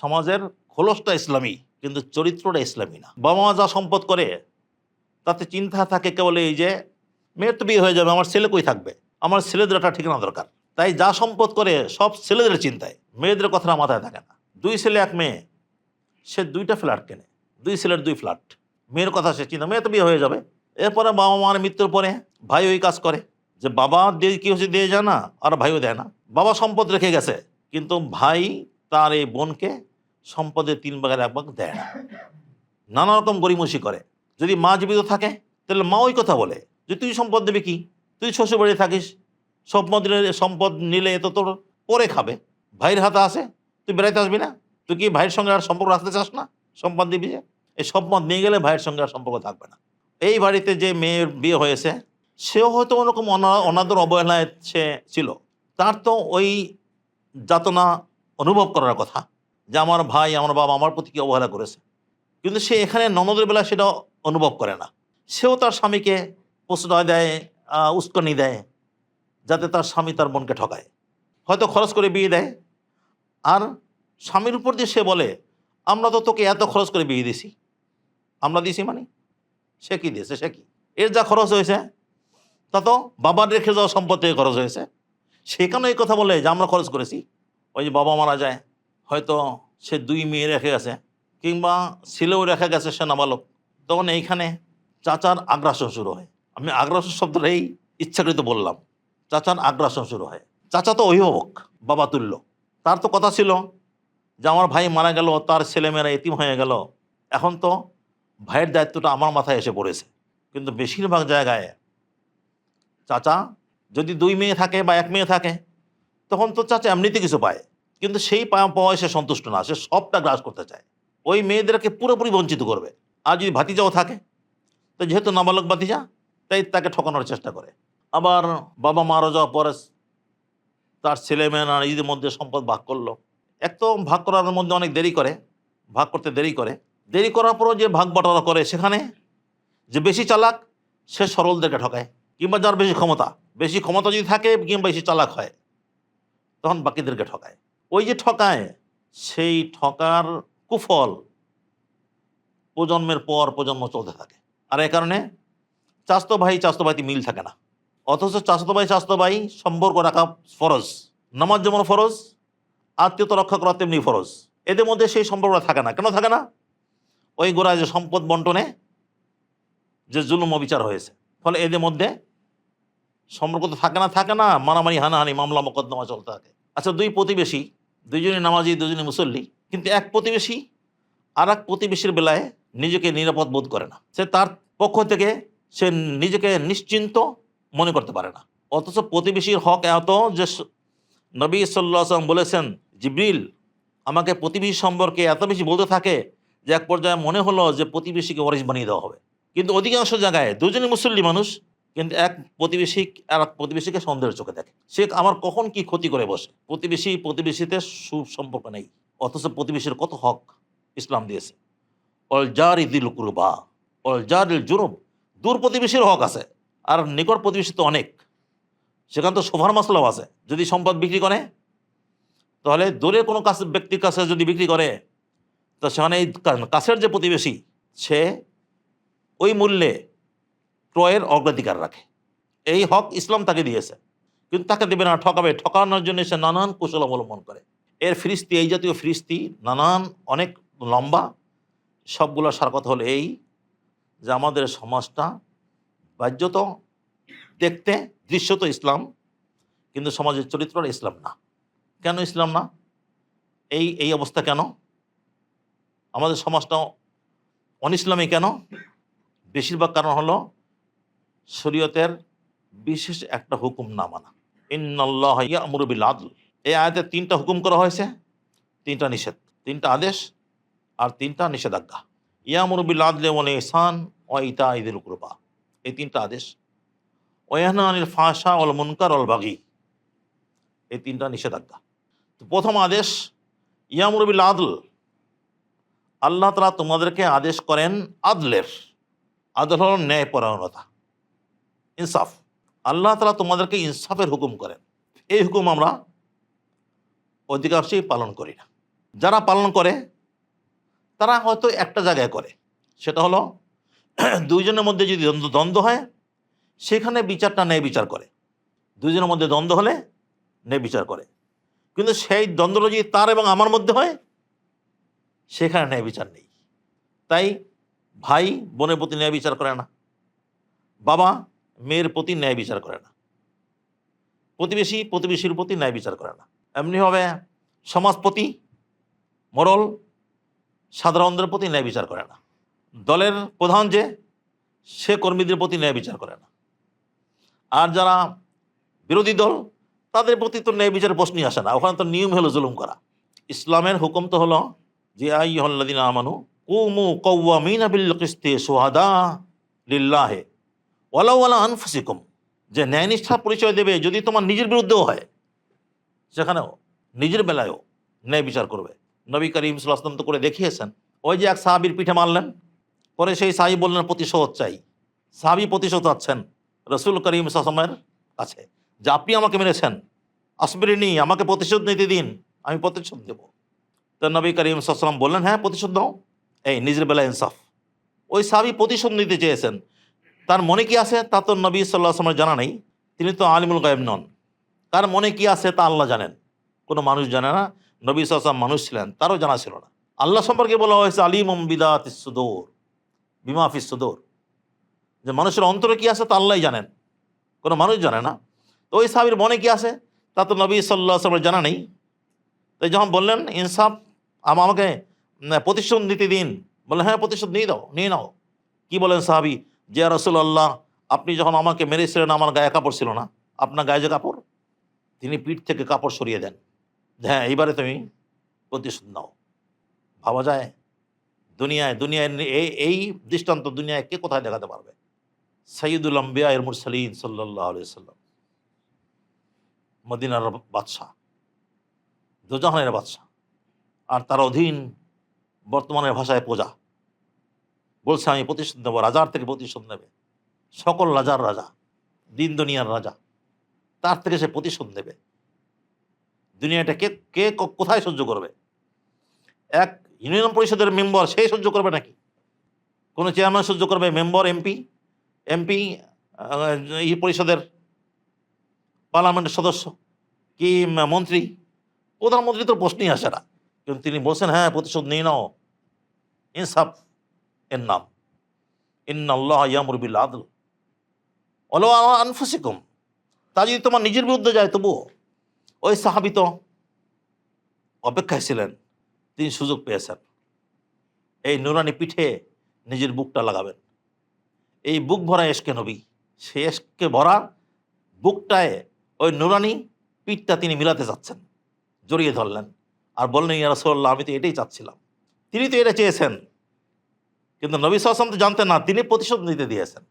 সমাজের খোলসটা ইসলামী, কিন্তু চরিত্রটা ইসলামী না। বাবা মা যা সম্পদ করে, তাতে চিন্তা থাকে কেবল এই যে, মেয়ের তো বিয়ে হয়ে যাবে, আমার ছেলে কই থাকবে? আমার ছেলেদের একটা ঠিকানা দরকার। তাই যা সম্পদ করে, সব ছেলেদের চিন্তায়। মেয়েদের কথাটা মাথায় থাকে না। দুই ছেলে, এক মেয়ে, সে দুইটা ফ্ল্যাট কেনে। দুই ছেলের দুই ফ্ল্যাট। মেয়ের কথা সে চিন্তা, মেয়ে তো বিয়ে হয়ে যাবে। এরপরে বাবা মার মৃত্যুর পরে ভাই ওই কাজ করে। যে বাবা দিয়ে কি হচ্ছে, দিয়ে যায় না, আর ভাইও দেয় না। বাবা সম্পদ রেখে গেছে, কিন্তু ভাই তার এই বোনকে সম্পদের তিন ভাগের এক ভাগ দেয় না। নানা রকম গরিমসি করে। যদি মা জীবিত থাকে, তাহলে মা ওই কথা বলে যে, তুই সম্পদ দেবে কি? তুই শ্বশুর বাড়ি থাকিস সম্পদ সম্পদ নিলে তো তোর পরে খাবে। ভাইয়ের হাতে আসে, তুই বেড়াইতে আসবি না? তুই কি ভাইয়ের সঙ্গে আর সম্পর্ক রাখতে চাস না? সম্পদ দিবি যে? এই সম্পদ নিয়ে গেলে ভাইয়ের সঙ্গে আর সম্পর্ক থাকবে না। এই বাড়িতে যে মেয়ের বিয়ে হয়েছে, সেও হয়তো ওরকম অনা- অনাদর অবহেলায় সে ছিল। তার তো ওই যাতনা অনুভব করার কথা। যে আমার ভাই, আমার বাবা আমার প্রতি কি অবহেলা করেছে? কিন্তু সে এখানে ননদের বেলা সেটা অনুভব করে না। সেও তার স্বামীকে প্রশ্রয় দেয় উস্কানি দেয়, যাতে তার স্বামী তার মনকে ঠকায়। হয়তো খরচ করে বিয়ে দেয়। আর স্বামীর উপর দিয়ে সে বলে, আমরা তো তোকে এত খরচ করে বিয়ে দিছি আমরা দিছি মানে? সে কি দিয়েছে? সে কি? এর যা খরচ হয়েছে, তা তো বাবার রেখে যাওয়া সম্পদ থেকে খরচ হয়েছে। সেখানে এই কথা বলে যে আমরা খরচ করেছি? ওই যে বাবা মারা যায় হয়তো সে দুই মেয়ে রেখে গেছে কিংবা ছেলেও রেখে গেছে, সে নাবালক। তখন এইখানে চাচার আগ্রাসন শুরু হয়। আমি আগ্রাসন শব্দটাই ইচ্ছাকৃত বললাম। চাচার আগ্রাসন শুরু হয়। চাচা তো অভিভাবক, বাবা তুল্য। তার তো কথা ছিল যে আমার ভাই মারা গেল, তার ছেলেমেয়েরা এতিম হয়ে গেল। এখন তো ভাইয়ের দায়িত্বটা আমার মাথায় এসে পড়েছে। কিন্তু বেশিরভাগ জায়গায় চাচা যদি দুই মেয়ে থাকে বা এক মেয়ে থাকে, তখন তো চাচা এমনিতে কিছু পায়। কিন্তু সেই পাওয়া পাওয়ায় সে সন্তুষ্ট না, সে সবটা গ্রাস করতে চায়। ওই মেয়েদেরকে পুরোপুরি বঞ্চিত করবে। আর যদি ভাতিজাও থাকে, তো যেহেতু নাবালক ভাতিজা, তাই তাকে ঠকানোর চেষ্টা করে। আবার বাবা মারা যাওয়ার পরে তার ছেলে মেয়ে মেয়েরা নিজেদের মধ্যে সম্পদ ভাগ করল। এক তো ভাগ করার মধ্যে অনেক দেরি করে, ভাগ করতে দেরি করে। দেরি করার পরও যে ভাগ বাটোয়ারা করে সেখানে, যে বেশি চালাক, সে সরলদেরকে ঠকায়। কিংবা যার বেশি ক্ষমতা। বেশি ক্ষমতা যদি থাকে, কিংবা বেশি চালাক হয়, তখন বাকিদেরকে ঠকায়। ওই যে ঠকায়, সেই ঠকার কুফল প্রজন্মের পর প্রজন্ম চলতে থাকে। আর এ কারণে চাস্তো ভাই চাস্তো ভাইতে মিল থাকে না। অথচ চাস্তো ভাই চাস্তো ভাই সম্পর্ক রাখা ফরজ। নামাজ যেমন ফরজ, আত্মীয়তা রক্ষা করা তেমনি ফরজ। এদের মধ্যে সেই সম্পর্কটা থাকে না। কেন থাকে না? ওই গোড়ায় যে সম্পদ বন্টনে যে জুলুম অবিচার হয়েছে। ফলে এদের মধ্যে সম্পর্ক তো থাকে না থাকে না। মারামারি, হানাহানি, মামলা, মোকদ্দমা চলতে থাকে। আচ্ছা দুই প্রতিবেশী দুইজনই নামাজি দুজনই মুসল্লি, কিন্তু এক প্রতিবেশী আর এক প্রতিবেশীর বেলায় নিজেকে নিরাপদ বোধ করে না। সে তার পক্ষ থেকে সে নিজেকে নিশ্চিন্ত মনে করতে পারে না। অথচ প্রতিবেশীর হক এত যে নবী সাল্লাম বলেছেন, জিব্রিল, আমাকে প্রতিবেশী সম্পর্কে এত বেশি বলতে থাকে যে এক পর্যায়ে মনে হলো যে প্রতিবেশীকে ওয়ারিস বানিয়ে দেওয়া হবে। কিন্তু অধিকাংশ জায়গায় দুজনই মুসল্লি মানুষ কিন্তু এক প্রতিবেশী আর এক প্রতিবেশীকে সন্দেহের চোখে দেখে। সে আমার কখন কি ক্ষতি করে বসে? প্রতিবেশী প্রতিবেশীতে সুসম্পর্ক নেই, অথচ প্রতিবেশীর কত হক ইসলাম দিয়েছে। অল জার ইদিল কুরবা, অল জার ইল জুরুব দূর প্রতিবেশীর হক আছে, আর নিকট প্রতিবেশী তো অনেক। সেখানে তো শোভার মশলাও আছে, যদি সম্পদ বিক্রি করে, তাহলে দূরের কোনো কাছে ব্যক্তির কাছে যদি বিক্রি করে, তো সেখানে কাছের যে প্রতিবেশী, সে ওই মূল্যে ক্রয়ের অগ্রাধিকার রাখে। এই হক ইসলাম তাকে দিয়েছে। কিন্তু তাকে দেবে না, ঠকাবে। ঠকানোর জন্য সে নানান কৌশল অবলম্বন করে। এর ফিরিস্তি, এই জাতীয় ফিরিস্তি নানান, অনেক লম্বা, সবগুলো সার কথা হলো এই যে আমাদের সমাজটা বাহ্যত দেখতে, দৃশ্যত ইসলাম, কিন্তু সমাজের চরিত্রটা ইসলাম না। কেন ইসলাম না? এই এই অবস্থা কেন? আমাদের সমাজটা অনিসলামী কেন? বেশিরভাগ কারণ হলো শরীয়তের বিশেষ একটা হুকুম না মানা। ইন্নআল্লাহ ইয়ামুরবিল আদল এই আয়াতে তিনটা হুকুম করা হয়েছে, তিনটা নিষেধ, তিনটা আদেশ আর তিনটা নিষেধাজ্ঞা। ইয়ামুরবিল আদলে ওনে ইসান ও ইতা ঈদুল কুরবা। এই তিনটা আদেশ। ওয়াহনা আনিল ফাঁসা অল মুনকার অল বাগি। এই তিনটা নিষেধাজ্ঞা। তো প্রথম আদেশ ইয়ামুরবিল আদল আল্লাহ তালা তোমাদেরকে আদেশ করেন আদলের। আদল হল ন্যায়পরায়ণতা ইনসাফ। আল্লাহ তালা তোমাদেরকে ইনসাফের হুকুম করেন। এই হুকুম আমরা অধিকাংশই পালন করি না। যারা পালন করে, তারা হয়তো একটা জায়গায় করে। সেটা হলো, দুইজনের মধ্যে যদি দ্বন্দ্ব দ্বন্দ্ব হয়, সেখানে বিচারটা ন্যায় বিচার করে। দুইজনের মধ্যে দ্বন্দ্ব হলে ন্যায় বিচার করে। কিন্তু সেই দ্বন্দ্বটা যদি তার এবং আমার মধ্যে হয়, সেখানে ন্যায় বিচার নেই। তাই ভাই বোনের প্রতি ন্যায় বিচার করে না। বাবা মেয়ের প্রতি ন্যায় বিচার করে না। প্রতিবেশী প্রতিবেশীর প্রতি ন্যায় বিচার করে না। এমনি এমনিভাবে সমাজপতি মরল সাধারণদের প্রতি ন্যায় বিচার করে না। দলের প্রধান যে, সে কর্মীদের প্রতি ন্যায় বিচার করে না। আর যারা বিরোধী দল, তাদের প্রতি তো ন্যায় বিচার প্রশ্নই আসে না। ওখানে তো নিয়ম হলো জুলুম করা। ইসলামের হুকুম তো হলো যে আই হল্লাদিন আমানু কুমু কৌয়ামিন বিল কিস্তে সোহাদা লিল্লাহে। ওয়ালা ওয়ালা আনফুসিকুম, যে ন্যায়নিষ্ঠার পরিচয় দেবে যদি তোমার নিজের বিরুদ্ধেও হয়, সেখানেও নিজের বেলায়ও ন্যায় বিচার করবে। নবী করিম সাল্লাম তো করে দেখিয়েছেন, ওই যে এক সাহাবির পিঠে মারলেন, পরে সেই সাহাবি বললেন, প্রতিশোধ চাই। সাহাবি প্রতিশোধ চাচ্ছেন রসুল করিম সাসমের কাছে, যে আপনি আমাকে মেরেছেন, আসবিরিনি, আমাকে প্রতিশোধ নিতে দিন, আমি প্রতিশোধ দেব। তো নবী করিম সাল্লাম বললেন হ্যাঁ প্রতিশোধ দাও, এই নিজের বেলা ইনসাফ। ওই সাহাবি প্রতিশোধ নিতে চেয়েছেন তার মনে কি আছে? তা তো নবী সাল্লাহ জানা নেই। তিনি তো আলিমুল গায়েব নন। তার মনে কি আছে তা আল্লাহ জানেন। কোনো মানুষ জানে না। নবী সাল্লাম মানুষ ছিলেন, তারও জানা ছিল না। আল্লাহ সম্পর্কে বলা হয়েছে আলিম বিদাত সুদোর বিমাফিস সুদোর। যে মানুষের অন্তরে কি আছে তা আল্লাহ জানেন। কোনো মানুষ জানে না। তো ওই সাহাবির মনে কি আছে? তা তো নবী সাল্লাহ আসলামের জানা নেই। তাই যখন বললেন, ইনসাফ আমাকে প্রতিশোধ নিতে দিন। বললেন হ্যাঁ প্রতিশোধ নিয়ে দাও, নিয়ে নাও। কি বলেন সাহাবি? যে রসুল আল্লাহ আপনি যখন আমাকে মেরেছিলেন, আমার গায়ে কাপড় ছিল না, আপনার গায়ে যে কাপড়? তিনি পিঠ থেকে কাপড় সরিয়ে দেন। হ্যাঁ এইবারে তুমি প্রতিশোধ নাও। ভাবা যায়? দুনিয়ায় দুনিয়ায় এই এই দৃষ্টান্ত দুনিয়ায় কে কোথায় দেখাতে পারবে? সঈদুল আম্বিয়া এর মুরসালিন সাল্লাহ সাল্লাম মদিনার বাদশাহ, দুজাহানের বাদশাহ। আর তার অধীন বর্তমানের ভাষায় প্রজা। বলছে, আমি প্রতিশোধ নেব, রাজার থেকে প্রতিশোধ নেবে। সকল রাজার রাজা, দিন দুনিয়ার রাজা, তার থেকে সে প্রতিশোধ নেবে। দুনিয়াটা কে কে কোথায় সহ্য করবে? এক ইউনিয়ন পরিষদের মেম্বার সে সহ্য করবে নাকি? কোনো চেয়ারম্যান সহ্য করবে? মেম্বার, এমপি এমপি এই পরিষদের পার্লামেন্টের সদস্য কি, মন্ত্রী? প্রধানমন্ত্রী তো প্রশ্নই আসে না। কিন্তু তিনি বলছেন হ্যাঁ প্রতিশোধ নিয়ে নাও। ইনসাফ এর নাম বিল আদল অলো আনফুসিকুম তা যদি তোমার নিজের বিরুদ্ধে যায় তবুও ওই সাহাবি তো অপেক্ষায় ছিলেন তিনি সুযোগ পেয়েছেন এই নুরানি পিঠে নিজের বুকটা লাগাবেন এই বুক ভরা এসকে নবী সে এসকে ভরা বুকটায় ওই নুরানি পিঠটা তিনি মিলাতে চাচ্ছেন জড়িয়ে ধরলেন আর বললেন ইয়া রাসূলুল্লাহ আমি তো এটাই চাচ্ছিলাম তিনি তো এটা চেয়েছেন কিন্তু নবী সাল্লাম তো জানতেন না তিনি প্রতিশোধ নিতে দিয়েছেন।